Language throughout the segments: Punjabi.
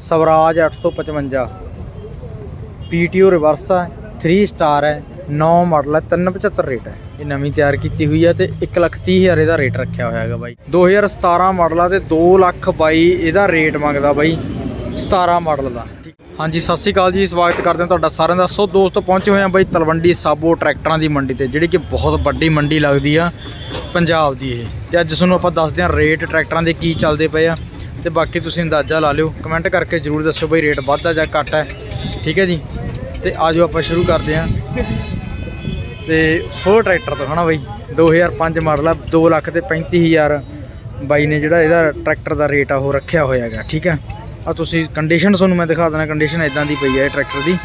ਸਵਰਾਜ 855 ਪੀਟੀਓ ਰਿਵਰਸ ਹੈ 3 ਸਟਾਰ ਹੈ 9 ਮਾਡਲ ਹੈ 375 ਰੇਟ ਹੈ। ਇਹ ਨਵੀਂ ਤਿਆਰ ਕੀਤੀ ਹੋਈ ਹੈ ਤੇ 130000 ਇਹਦਾ ਰੇਟ ਰੱਖਿਆ ਹੋਇਆ ਹੈਗਾ ਬਾਈ। 2017 ਮਾਡਲ ਆ ਤੇ 2 ਲੱਖ ਬਾਈ ਇਹਦਾ ਰੇਟ ਮੰਗਦਾ ਬਾਈ 17 ਮਾਡਲ ਦਾ। ਹਾਂਜੀ, ਸਤਿ ਸ਼੍ਰੀ ਅਕਾਲ ਜੀ, ਸਵਾਗਤ ਕਰਦੇ ਹਾਂ ਤੁਹਾਡਾ ਸਾਰਿਆਂ ਦਾ। ਸੋ ਦੋਸਤੋ, ਪਹੁੰਚੇ ਹੋਏ ਆ ਬਾਈ ਤਲਵੰਡੀ ਸਾਬੋ ਟਰੈਕਟਰਾਂ ਦੀ ਮੰਡੀ ਤੇ, ਜਿਹੜੀ ਕਿ ਬਹੁਤ ਵੱਡੀ ਮੰਡੀ ਲੱਗਦੀ ਆ ਪੰਜਾਬ ਦੀ ਇਹ। ਤੇ ਅੱਜ ਤੁਹਾਨੂੰ ਆਪਾਂ ਦੱਸਦੇ ਹਾਂ ਰੇਟ ਟਰੈਕਟਰਾਂ ਦੇ ਕੀ ਚੱਲਦੇ ਪਏ ਆ। ਤੇ ਬਾਕੀ ਤੁਸੀਂ ਅੰਦਾਜ਼ਾ ਲਾ ਲਿਓ। ਕਮੈਂਟ ਕਰਕੇ ਜਰੂਰ ਦੱਸਿਓ ਬਈ ਰੇਟ ਵੱਧਦਾ ਜਾਂ ਘੱਟ ਹੈ। ਠੀਕ ਹੈ ਜੀ? ਤੇ ਆਜੋ ਆਪਾਂ ਸ਼ੁਰੂ ਕਰਦੇ ਹਾਂ। ਤੇ ਫੋਰ ਟਰੈਕਟਰ ਤੋਂ ਹਨਾ ਬਾਈ 2005 ਮਾਡਲ ਆ 2 ਲੱਖ ਤੇ 35000 ਬਾਈ ਨੇ ਜਿਹੜਾ ਇਹਦਾ ਟਰੈਕਟਰ ਦਾ ਰੇਟ ਆ, ਉਹ ਰੱਖਿਆ ਹੋਇਆ ਹੈਗਾ। ਠੀਕ ਹੈ? ਆ ਤੁਸੀਂ ਕੰਡੀਸ਼ਨ ਤੁਹਾਨੂੰ ਮੈਂ ਦਿਖਾ ਦੇਣਾ ਕੰਡੀਸ਼ਨ ਇਦਾਂ ਦੀ ਪਈ ਹੈ ਇਹ ਟਰੈਕਟਰ ਦੀ।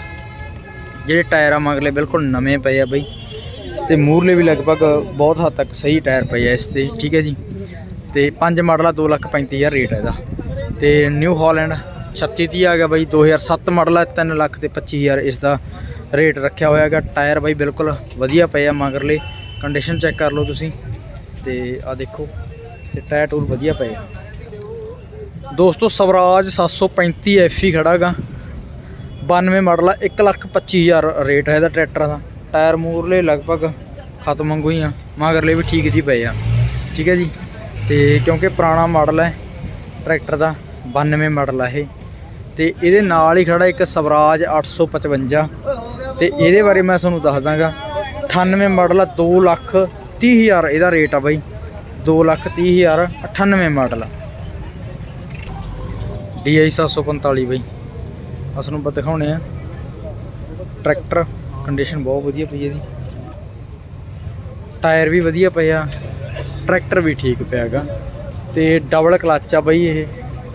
ਜਿਹੜੇ ਟਾਇਰ ਆ ਮਗਲੇ ਬਿਲਕੁਲ ਨਵੇਂ ਪਏ ਆ ਬਈ। ਤੇ ਮੂਰਲੇ ਵੀ ਲਗਭਗ ਬਹੁਤ ਹੱਦ ਤੱਕ ਸਹੀ ਟਾਇਰ ਪਏ ਆ ਇਸ ਤੇ। ਠੀਕ ਹੈ ਜੀ? ਤੇ 5 ਮਾਡਲ ਆ 2 ਲੱਖ 35000 ਰੇਟ ਹੈ ਇਹਦਾ। ਤੇ ਨਿਊ ਹਾਲੈਂਡ 3630 ਆ ਗਿਆ ਬਾਈ 2007 ਮਾਡਲ ਆ 3 ਲੱਖ ਤੇ 25000 ਇਸ ਦਾ ਰੇਟ ਰੱਖਿਆ ਹੋਇਆ ਹੈਗਾ। ਟਾਇਰ ਬਾਈ ਬਿਲਕੁਲ ਵਧੀਆ ਪਏ ਆ ਮਗਰਲੇ ਕੰਡੀਸ਼ਨ ਚੈੱਕ ਕਰ ਲਓ ਤੁਸੀਂ। ਤੇ ਆ ਦੇਖੋ, ਤੇ ਟਾਇਰ ਟੂਲ ਵਧੀਆ ਪਏ ਆ। ਦੋਸਤੋ, ਸਵਰਾਜ 735 ਐਫੀ ਖੜਾਗਾ 92 ਮਾਡਲ ਆ 1 ਲੱਖ 25000 ਰੇਟ ਹੈ ਇਹਦਾ ਟਰੈਕਟਰ ਦਾ। ਟਾਇਰ ਮੂਰਲੇ ਲਗਭਗ ਖਤਮ ਵਾਂਗੂ ਹੀ ਆ, ਮਗਰਲੇ ਵੀ ਠੀਕ ਜੀ ਪਏ ਆ। ਠੀਕ ਹੈ ਜੀ? ਤੇ ਕਿਉਂਕਿ ਪੁਰਾਣਾ ਮਾਡਲ ਹੈ, ਟਰੈਕਟਰ ਦਾ 92 ਮਾਡਲ ਆ ਇਹ। ਤੇ ਇਹਦੇ ਨਾਲ ਹੀ ਖੜਾ ਇੱਕ ਸਵਰਾਜ 855 ਤੇ ਇਹਦੇ ਬਾਰੇ ਮੈਂ ਤੁਹਾਨੂੰ ਦੱਸ ਦਾਂਗਾ 98 ਮਾਡਲ ਆ 2 ਲੱਖ 30000 ਇਹਦਾ ਰੇਟ ਆ ਬਾਈ। 2 ਲੱਖ 30000 98 ਮਾਡਲ ਆ। DI 745 ਬਾਈ। ਅਸ ਨੂੰ ਆਪਾਂ ਦਿਖਾਉਣੇ ਆ। ਟਰੈਕਟਰ ਕੰਡੀਸ਼ਨ ਬਹੁਤ ਵਧੀਆ ਪਈ ਇਹਦੀ। ਟਾਇਰ ਵੀ ਵਧੀਆ ਪਏ ਆ। ਟਰੈਕਟਰ ਵੀ ਠੀਕ ਪਿਆ ਹੈਗਾ ਤੇ ਡਬਲ ਕਲੱਚ ਆ ਬਈ ਇਹ,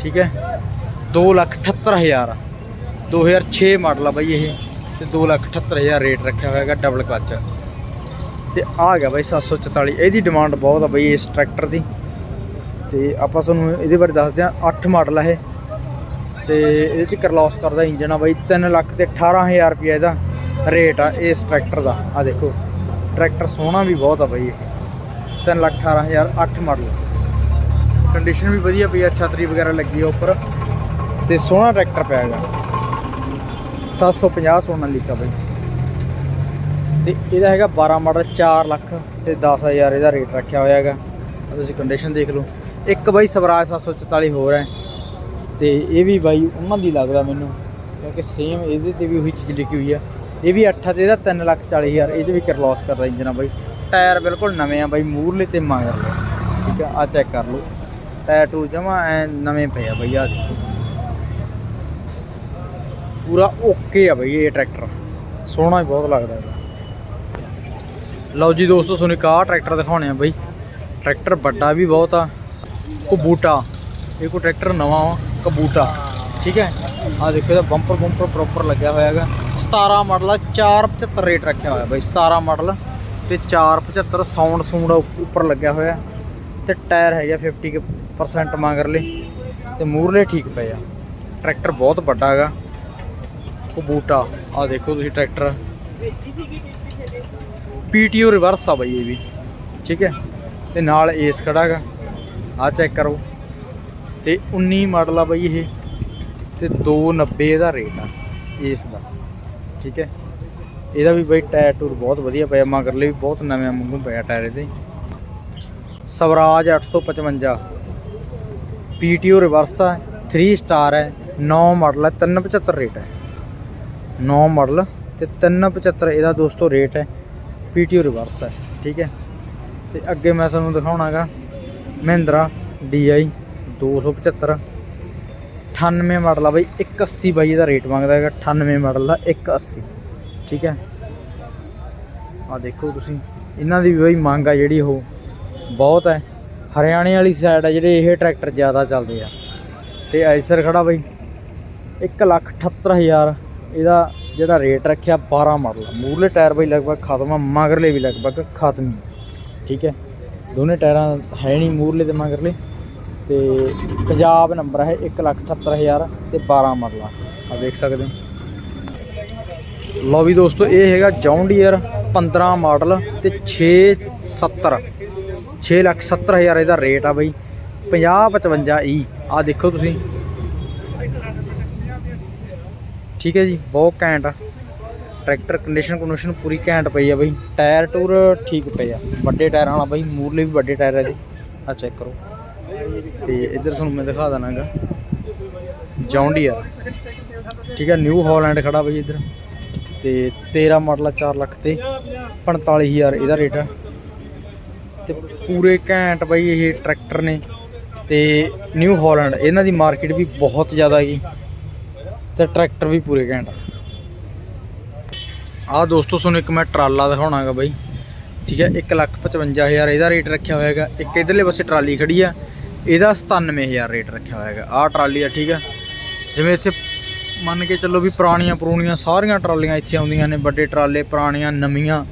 ਠੀਕ ਹੈ? 278000 2006 ਮਾਡਲ ਆ ਬਾਈ ਇਹ ਤੇ 278000 ਰੇਟ ਰੱਖਿਆ ਹੋਇਆ ਹੈਗਾ ਡਬਲ ਕਲੱਚ। ਤੇ ਆ ਗਿਆ ਬਾਈ 744 ਇਹਦੀ ਡਿਮਾਂਡ ਬਹੁਤ ਆ ਬਈ ਇਸ ਟਰੈਕਟਰ ਦੀ। ਤੇ ਆਪਾਂ ਤੁਹਾਨੂੰ ਇਹਦੇ ਬਾਰੇ ਦੱਸਦੇ ਆ 8 ਮਾਡਲ ਆ ਇਹ। ਤੇ ਇਹਦੇ ਚ ਕਰਲੌਸ ਕਰਦਾ ਇੰਜਨ ਆ ਬਾਈ 3 ਲੱਖ ਤੇ 18000 ਰੁਪਏ ਇਹਦਾ ਰੇਟ ਆ ਇਸ ਟਰੈਕਟਰ ਦਾ। ਆ ਦੇਖੋ, ਟਰੈਕਟਰ ਸੋਹਣਾ ਵੀ ਬਹੁਤ ਆ ਬਾਈ ਇਹ। 3 ਲੱਖ 18000 8 ਮਾਡਲ। ਕੰਡੀਸ਼ਨ ਵੀ ਵਧੀਆ ਪਈ ਆ, ਛਤਰੀ ਵਗੈਰਾ ਲੱਗੀ ਆ ਉੱਪਰ। ਤੇ ਸੋਹਣਾ ਟਰੈਕਟਰ ਪਿਆ ਹੈਗਾ। 750 ਸੋਨਾ ਲਿਖਾ ਬਾਈ। ਤੇ ਇਹਦਾ ਹੈਗਾ 12 ਮਾਡਲ 4 ਲੱਖ ਤੇ 10000 ਇਹਦਾ ਰੇਟ ਰੱਖਿਆ ਹੋਇਆ ਹੈਗਾ। ਤੁਸੀਂ ਕੰਡੀਸ਼ਨ ਦੇਖ ਲਓ। ਇੱਕ ਬਾਈ ਸਵਰਾਜ 744 ਹੋਰ ਹੈ। ਤੇ ਇਹ ਵੀ ਬਾਈ ਉਹਨਾਂ ਦੀ ਲੱਗਦਾ ਮੈਨੂੰ, ਕਿਉਂਕਿ ਸੇਮ ਇਹਦੇ ਤੇ ਵੀ ਉਹੀ ਚੀਜ਼ ਲਿਖੀ ਹੋਈ ਆ। ਇਹ ਵੀ 8 ਤੇ ਇਹਦਾ 3 ਲੱਖ 40 ਹਜ਼ਾਰ, ਇਹ 'ਚ ਵੀ ਕਰਲੌਸ ਕਰਦਾ ਇੰਜਨ ਆ ਬਾਈ। ਟਾਇਰ ਬਿਲਕੁਲ ਨਵੇਂ ਆ ਬਾਈ, ਮੂਰਲੇ ਤੇ ਮਗਰਲੇ ਠੀਕ ਆ ਆ ਚੈੱਕ ਕਰ ਲਓ। ਟਾਇਰ ਟੂ ਜਮਾ ਐ ਨਵੇਂ ਪਏ ਆ ਬਈ ਆ ਦੇਖੋ। ਪੂਰਾ ਓਕੇ ਆ ਬਈ ਇਹ ਟਰੈਕਟਰ ਸੋਹਣਾ ਹੀ ਬਹੁਤ ਲੱਗਦਾ ਇਹਦਾ। ਲਓ ਜੀ ਦੋਸਤੋ, ਤੁਹਾਨੂੰ ਇੱਕ ਆਹ ਟਰੈਕਟਰ ਦਿਖਾਉਣੇ ਆ ਬਾਈ। ਟਰੈਕਟਰ ਵੱਡਾ ਵੀ ਬਹੁਤ ਆ, ਕਬੂਟਾ। ਇਹ ਕੋ ਟਰੈਕਟਰ ਨਵਾਂ ਵਾ, ਕਬੂਟਾ। ਠੀਕ ਹੈ? ਆ ਦੇਖੋ, ਇਹਦਾ ਬੰਪਰ ਬੰਪਰ ਪ੍ਰੋਪਰ ਲੱਗਿਆ ਹੋਇਆ ਹੈਗਾ। 17 ਮਾਡਲ ਆ 475 ਰੇਟ ਰੱਖਿਆ ਹੋਇਆ ਬਾਈ 17 ਮਾਡਲ ਤੇ 475 ਸਾਊਂਡ ਸੂੰਡ ਉੱਪਰ ਲੱਗਿਆ ਹੋਇਆ ਤੇ ਟਾਇਰ ਹੈਗਾ 50% ਮਗਰਲੇ ਤੇ ਮੂਰਲੇ ਠੀਕ ਪਏ ਆ। ਟਰੈਕਟਰ ਬਹੁਤ ਵੱਡਾ ਹੈਗਾ। ਬੂਟਾ ਆ ਦੇਖੋ ਤੁਸੀਂ ਟਰੈਕਟਰ। ਪੀਟੀਓ ਰਿਵਰਸ ਆ ਬਾਈ ਇਹ ਵੀ, ਠੀਕ ਹੈ? ਤੇ ਨਾਲ ਏਸ ਖੜਾ ਹੈਗਾ ਆ ਚੈੱਕ ਕਰੋ। ਤੇ 19 ਮਾਡਲ ਆ ਬਾਈ ਇਹ, ਤੇ 290 ਦਾ ਰੇਟ ਆ ਏਸ ਦਾ, ਠੀਕ ਹੈ? ਇਹਦਾ ਵੀ ਬਾਈ ਟਾਇਰ ਟੂਰ ਬਹੁਤ ਵਧੀਆ ਪਿਆ ਮਗਰਲੇ ਵੀ ਬਹੁਤ ਨਵੇਂ ਵਾਂਗੂ ਪਿਆ ਟਾਇਰ ਇਹਦੇ। ਸਵਰਾਜ 855 ਪੀਟੀਓ ਰਿਵਰਸ ਆ 3 ਸਟਾਰ ਹੈ 9 ਮਾਡਲ ਹੈ 375 ਰੇਟ ਹੈ। 9 ਮਾਡਲ ਤੇ 375 ਇਹਦਾ ਦੋਸਤੋ ਰੇਟ ਹੈ ਪੀਟੀਓ ਰਿਵਰਸ ਹੈ, ਠੀਕ ਹੈ। ਤੇ ਅੱਗੇ ਮੈਂ ਤੁਹਾਨੂੰ ਦਿਖਾਉਣਾਗਾ, ਮਹਿੰਦਰਾ DI 275 98 ਮਾਡਲ ਆ ਬਾਈ 180 ਬਾਈ ਇਹਦਾ ਰੇਟ ਮੰਗਦਾ ਹੈਗਾ 98 ਮਾਡਲ ਦਾ 180 ਠੀਕ ਹੈ? ਆ ਦੇਖੋ ਤੁਸੀਂ। ਇਹਨਾਂ ਦੀ ਵੀ ਬਈ ਮੰਗ ਆ ਜਿਹੜੀ ਉਹ ਬਹੁਤ ਹੈ। ਹਰਿਆਣੇ ਵਾਲੀ ਸਾਈਡ ਆ ਜਿਹੜੇ ਇਹ ਟਰੈਕਟਰ ਜ਼ਿਆਦਾ ਚੱਲਦੇ ਆ। ਤੇ ਆਈਸਰ ਖੜਾ ਬਾਈ। 178000 ਇਹਦਾ ਜਿਹੜਾ ਰੇਟ ਰੱਖਿਆ 12 ਮਾਡਲ ਆ। ਮੂਰਲੇ ਟਾਇਰ ਬਈ ਲਗਭਗ ਖਤਮ ਆ, ਮਗਰਲੇ ਵੀ ਲਗਭਗ ਖਤਮ ਹੀ ਆ। ਠੀਕ ਹੈ? ਦੋਨੇ ਟਾਇਰਾਂ ਹੈ ਨਹੀਂ ਮੂਰਲੇ ਤੇ ਮਗਰਲੇ। ਤੇ ਪੰਜਾਬ ਨੰਬਰ ਹੈ 178000 ਤੇ 12 ਮਾਡਲ ਆ। ਆ ਦੇਖ ਸਕਦੇ ਹੋ। ਲਓ ਵੀ ਦੋਸਤੋ, ਇਹ ਹੈਗਾ ਜੌਨ ਡੀਅਰ 15 ਮਾਡਲ ਤੇ 670 6 ਲੱਖ 70 ਹਜ਼ਾਰ ਇਹਦਾ ਰੇਟ ਆ ਬਈ। 50 55 ਈ ਆ ਦੇਖੋ ਤੁਸੀਂ। ਠੀਕ ਹੈ ਜੀ, ਬਹੁਤ ਘੈਂਟ ਆ। ਟਰੈਕਟਰ ਕੰਡੀਸ਼ਨ ਕੰਡੀਸ਼ਨ ਪੂਰੀ ਘੈਂਟ ਪਈ ਆ ਬਈ। ਟਾਇਰ ਟੂਰ ਠੀਕ ਪਏ ਆ। ਵੱਡੇ ਟਾਇਰਾਂ ਵਾਲਾ ਬਈ, ਮੂਰਲੇ ਵੀ ਵੱਡੇ ਟਾਇਰ ਆ ਜੀ। ਆ ਚੈੱਕ ਕਰੋ। ਤੇ ਇੱਧਰ ਤੁਹਾਨੂੰ ਮੈਂ ਦਿਖਾ ਦਣਾਗਾ ਜੌਂਡੀਅਰ ਠੀਕ ਹੈ ਨਿਊ ਹਾਲੈਂਡ ਖੜਾ ਬਈ ਇੱਧਰ। ਤੇ 13 ਮਾਡਲ ਆ 4 ਲੱਖ ਤੇ 45000 ਇਹਦਾ ਰੇਟ ਆ। ਤੇ ਪੂਰੇ ਘੈਂਟ ਬਾਈ ਇਹ ਟਰੈਕਟਰ ਨੇ ਤੇ ਨਿਊ ਹਾਲੈਂਡ, ਇਹਨਾਂ ਦੀ ਮਾਰਕੀਟ ਵੀ ਬਹੁਤ ਜ਼ਿਆਦਾ ਹੈਗੀ। ਤੇ ਟਰੈਕਟਰ ਵੀ ਪੂਰੇ ਘੈਂਟ ਆ। ਆਹ ਦੋਸਤੋ, ਤੁਹਾਨੂੰ ਇੱਕ ਮੈਂ ਟਰਾਲਾ ਦਿਖਾਉਣਾਗਾ ਬਾਈ। ਠੀਕ ਹੈ 155000 ਇਹਦਾ ਰੇਟ ਰੱਖਿਆ ਹੋਇਆ ਹੈਗਾ। ਇੱਕ ਇਧਰਲੇ ਪਾਸੇ ਟਰਾਲੀ ਖੜੀ ਆ, ਇਹਦਾ 97000 ਰੇਟ ਰੱਖਿਆ ਹੋਇਆ ਹੈਗਾ। ਆਹ ਟਰਾਲੀ ਆ, ਠੀਕ ਆ। ਜਿਵੇਂ ਇੱਥੇ ਮੰਨ ਕੇ ਚੱਲੋ ਵੀ ਪੁਰਾਣੀਆਂ ਪੁਰਾਣੀਆਂ ਸਾਰੀਆਂ ਟਰਾਲੀਆਂ ਇੱਥੇ ਆਉਂਦੀਆਂ ਨੇ, ਵੱਡੇ ਟਰਾਲੇ, ਪੁਰਾਣੀਆਂ, ਨਵੀਆਂ,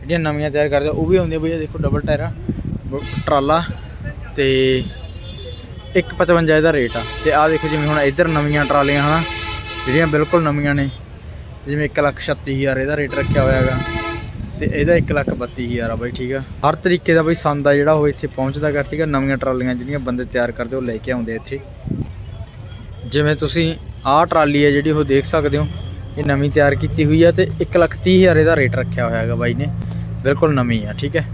ਜਿਹੜੀਆਂ ਨਵੀਆਂ ਤਿਆਰ ਕਰਦੇ ਉਹ ਵੀ ਆਉਂਦੀਆਂ ਬਈ ਦੇਖੋ ਡਬਲ ਟਾਇਰ ਆ, ਬ- ਟਰਾਲਾ ਤੇ 155 ਇਹਦਾ ਰੇਟ ਆ। ਤੇ ਆਹ ਦੇਖੋ ਜਿਵੇਂ ਹੁਣ ਇੱਧਰ ਨਵੀਆਂ ਟਰਾਲੀਆਂ ਹਨਾ, ਜਿਹੜੀਆਂ ਬਿਲਕੁਲ ਨਵੀਆਂ ਨੇ, ਤੇ ਜਿਵੇਂ 136000 ਇਹਦਾ ਰੇਟ ਰੱਖਿਆ ਹੋਇਆ ਹੈਗਾ, ਤੇ ਇਹਦਾ 132000 ਆ ਬਾਈ, ਠੀਕ ਆ। ਹਰ ਤਰੀਕੇ ਦਾ ਬਾਈ ਸੰਦ ਆ ਜਿਹੜਾ ਉਹ ਇੱਥੇ ਪਹੁੰਚਦਾ ਕਰ, ਠੀਕ ਆ। ਨਵੀਆਂ ਟਰਾਲੀਆਂ ਜਿਹੜੀਆਂ ਬੰਦੇ ਤਿਆਰ ਕਰਦੇ, ਉਹ ਲੈ ਕੇ ਆਉਂਦੇ ਇੱਥੇ। ਜਿਵੇਂ ਤੁਸੀਂ ਆਹ ਟਰਾਲੀ ਹੈ ਜਿਹੜੀ ਉਹ ਦੇਖ ਸਕਦੇ ਹੋ। ਇਹ ਨਵੀਂ ਤਿਆਰ ਕੀਤੀ ਹੋਈ ਆ ਤੇ 130000 ਇਹਦਾ ਰੇਟ ਰੱਖਿਆ ਹੋਇਆ ਹੈਗਾ ਬਾਈ ਨੇ। ਬਿਲਕੁਲ ਨਵੀਂ ਆ, ਠੀਕ ਹੈ।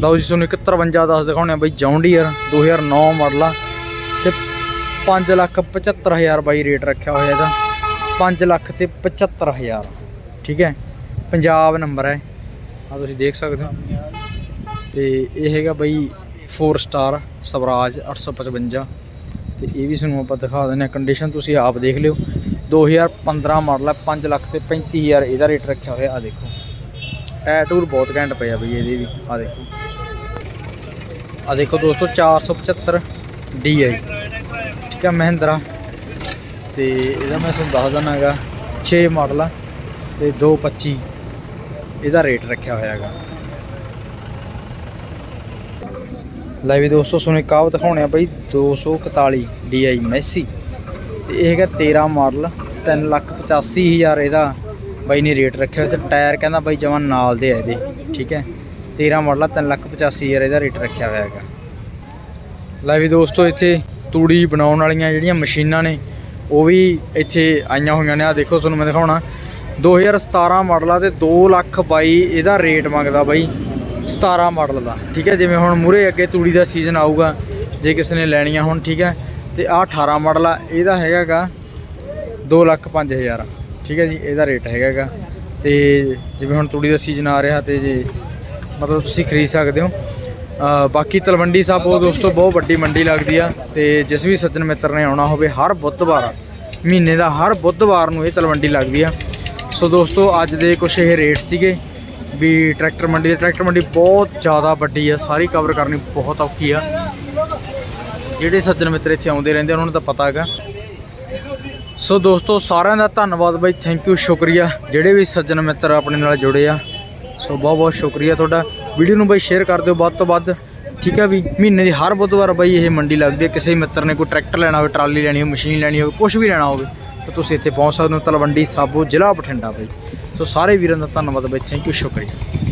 ਲਓ ਜੀ, ਤੁਹਾਨੂੰ 51 ਦੱਸ ਦਿਖਾਉਣੇ ਆ ਬਾਈ ਜੌਂਡੀਅਰ 2009 ਮਾਡਲ ਆ ਤੇ 5 ਲੱਖ 75000 ਬਾਈ ਰੇਟ ਰੱਖਿਆ ਹੋਇਆ ਇਹਦਾ। 5 ਲੱਖ ਤੇ 75000 ਠੀਕ ਹੈ। ਪੰਜਾਬ ਨੰਬਰ ਹੈ। ਆ ਤੁਸੀਂ ਦੇਖ ਸਕਦੇ ਹੋ। ਤੇ ਇਹ ਹੈਗਾ ਬਾਈ 4 ਸਟਾਰ ਸਵਰਾਜ 855 ਤੇ ਇਹ ਵੀ ਤੁਹਾਨੂੰ ਆਪਾਂ ਦਿਖਾ ਦਿੰਦੇ ਆ ਕੰਡੀਸ਼ਨ ਤੁਸੀਂ ਆਪ ਦੇਖ ਲਿਓ। 2015 ਮਾਡਲ ਹੈ 5 ਲੱਖ ਤੇ 35000 ਇਹਦਾ ਰੇਟ ਰੱਖਿਆ ਹੋਇਆ ਆ ਦੇਖੋ। ਟਾਇਰ ਟੂਰ ਬਹੁਤ ਘੈਂਟ ਪਿਆ ਬਈ, ਇਹਦੇ ਵੀ ਆ ਦੇਖੋ। ਆ ਦੇਖੋ ਦੋਸਤੋ 475 DI ਠੀਕ ਹੈ ਮਹਿੰਦਰਾ। ਤੇ ਇਹਦਾ ਮੈਂ ਤੁਹਾਨੂੰ ਦੱਸ ਦਿੰਦਾ ਹੈਗਾ 6 ਮਾਡਲ ਆ ਤੇ 225 ਇਹਦਾ ਰੇਟ ਰੱਖਿਆ ਹੋਇਆ ਹੈਗਾ। ਲੈ ਵੀ ਦੋਸਤੋ ਸੁਣੇ ਕਾਬ ਦਿਖਾਉਣੇ ਆ ਬਈ 241 DI ਮੈਸੀ ਤੇ ਇਹ ਹੈਗਾ 13 ਮਾਡਲ 385000 ਇਹਦਾ ਬਾਈ ਨੇ ਰੇਟ ਰੱਖਿਆ ਹੋਇਆ ਤੇ ਟਾਇਰ ਕਹਿੰਦਾ ਬਾਈ ਜਮਾਂ ਨਾਲ ਦੇ ਆ ਇਹਦੇ, ਠੀਕ ਹੈ? 13 ਮਾਡਲ ਆ 385000 ਇਹਦਾ ਰੇਟ ਰੱਖਿਆ ਹੋਇਆ ਹੈਗਾ। ਲੈ ਵੀ ਦੋਸਤੋ, ਇੱਥੇ ਤੂੜੀ ਬਣਾਉਣ ਵਾਲੀਆਂ ਜਿਹੜੀਆਂ ਮਸ਼ੀਨਾਂ ਨੇ, ਉਹ ਵੀ ਇੱਥੇ ਆਈਆਂ ਹੋਈਆਂ ਨੇ। ਆ ਦੇਖੋ, ਤੁਹਾਨੂੰ ਮੈਂ ਦਿਖਾਉਣਾ। 2017 ਮਾਡਲ ਆ ਤੇ 2 ਲੱਖ ਬਾਈ ਇਹਦਾ ਰੇਟ ਮੰਗਦਾ ਬਾਈ। 17 ਮਾਡਲ ਦਾ, ਠੀਕ ਹੈ? ਜਿਵੇਂ ਹੁਣ ਮੂਰੇ ਅੱਗੇ ਤੂੜੀ ਦਾ ਸੀਜ਼ਨ ਆਊਗਾ, ਜੇ ਕਿਸੇ ਨੇ ਲੈਣੀਆਂ ਹੁਣ, ਠੀਕ ਹੈ? ਤੇ ਆਹ 18 ਮਾਡਲ ਆ, ਇਹਦਾ ਹੈਗਾਗਾ 2 ਲੱਖ 5000 ਠੀਕ ਹੈ ਜੀ? ਇਹਦਾ ਰੇਟ ਹੈਗਾਗਾ। ਤੇ ਜਿਵੇਂ ਹੁਣ ਤੂੜੀ ਦਾ ਸੀਜ਼ਨ ਆ ਰਿਹਾ ਤੇ ਜੇ ਮਤਲਬ ਤੁਸੀਂ ਖਰੀਦ ਸਕਦੇ ਹੋ। ਬਾਕੀ ਤਲਵੰਡੀ ਸਾਬੋ ਦੋਸਤੋ ਬਹੁਤ ਵੱਡੀ ਮੰਡੀ ਲੱਗਦੀ ਆ ਤੇ ਜਿਸ ਵੀ ਸੱਜਣ ਮਿੱਤਰ ਨੇ ਆਉਣਾ ਹੋਵੇ, ਹਰ ਬੁੱਧਵਾਰ, ਮਹੀਨੇ ਦਾ ਹਰ ਬੁੱਧਵਾਰ ਨੂੰ ਇਹ ਤਲਵੰਡੀ ਲੱਗਦੀ ਆ। ਸੋ ਦੋਸਤੋ, ਅੱਜ ਦੇ ਕੁਝ ਇਹ ਰੇਟ ਸੀਗੇ। ਵੀ ਟਰੈਕਟਰ ਮੰਡੀ ਦੇ ਟਰੈਕਟਰ ਮੰਡੀ ਬਹੁਤ ਜ਼ਿਆਦਾ ਵੱਡੀ ਆ ਸਾਰੀ ਕਵਰ ਕਰਨੀ ਬਹੁਤ ਔਖੀ ਆ। ਜਿਹੜੇ ਸੱਜਣ ਮਿੱਤਰ ਇੱਥੇ ਆਉਂਦੇ ਰਹਿੰਦੇ ਉਹਨਾਂ ਨੂੰ ਤਾਂ ਪਤਾ ਹੈਗਾ। ਸੋ ਦੋਸਤੋ, ਸਾਰਿਆਂ ਦਾ ਧੰਨਵਾਦ ਬਾਈ। ਥੈਂਕ ਯੂ ਸ਼ੁਕਰੀਆ। ਜਿਹੜੇ ਵੀ ਸੱਜਣ ਮਿੱਤਰ ਆਪਣੇ ਨਾਲ ਜੁੜੇ ਆ, ਸੋ ਬਹੁਤ ਬਹੁਤ ਸ਼ੁਕਰੀਆ ਤੁਹਾਡਾ। ਵੀਡੀਓ ਨੂੰ ਬਾਈ ਸ਼ੇਅਰ ਕਰ ਦਿਓ ਵੱਧ ਤੋਂ ਵੱਧ। ਠੀਕ ਹੈ ਵੀ, ਮਹੀਨੇ ਦੀ ਹਰ ਬੁੱਧਵਾਰ ਬਾਈ ਇਹ ਮੰਡੀ ਲੱਗਦੀ ਹੈ। ਕਿਸੇ ਮਿੱਤਰ ਨੇ ਕੋਈ ਟਰੈਕਟਰ ਲੈਣਾ ਹੋਵੇ, ਟਰਾਲੀ ਲੈਣੀ ਹੋਵੇ, ਮਸ਼ੀਨ ਲੈਣੀ ਹੋਵੇ ਕੁਝ ਵੀ ਲੈਣਾ ਹੋਵੇ। ਤਾਂ ਤੁਸੀਂ ਇੱਥੇ ਪਹੁੰਚ ਸਕਦੇ ਹੋ ਤਲਵੰਡੀ ਸਾਬੋ ਜ਼ਿਲ੍ਹਾ ਬਠਿੰਡਾ ਬਾਈ। ਸੋ ਸਾਰੇ ਵੀਰਾਂ ਦਾ ਧੰਨਵਾਦ ਬਾਈ। ਥੈਂਕ ਯੂ ਸ਼ੁਕਰੀਆ।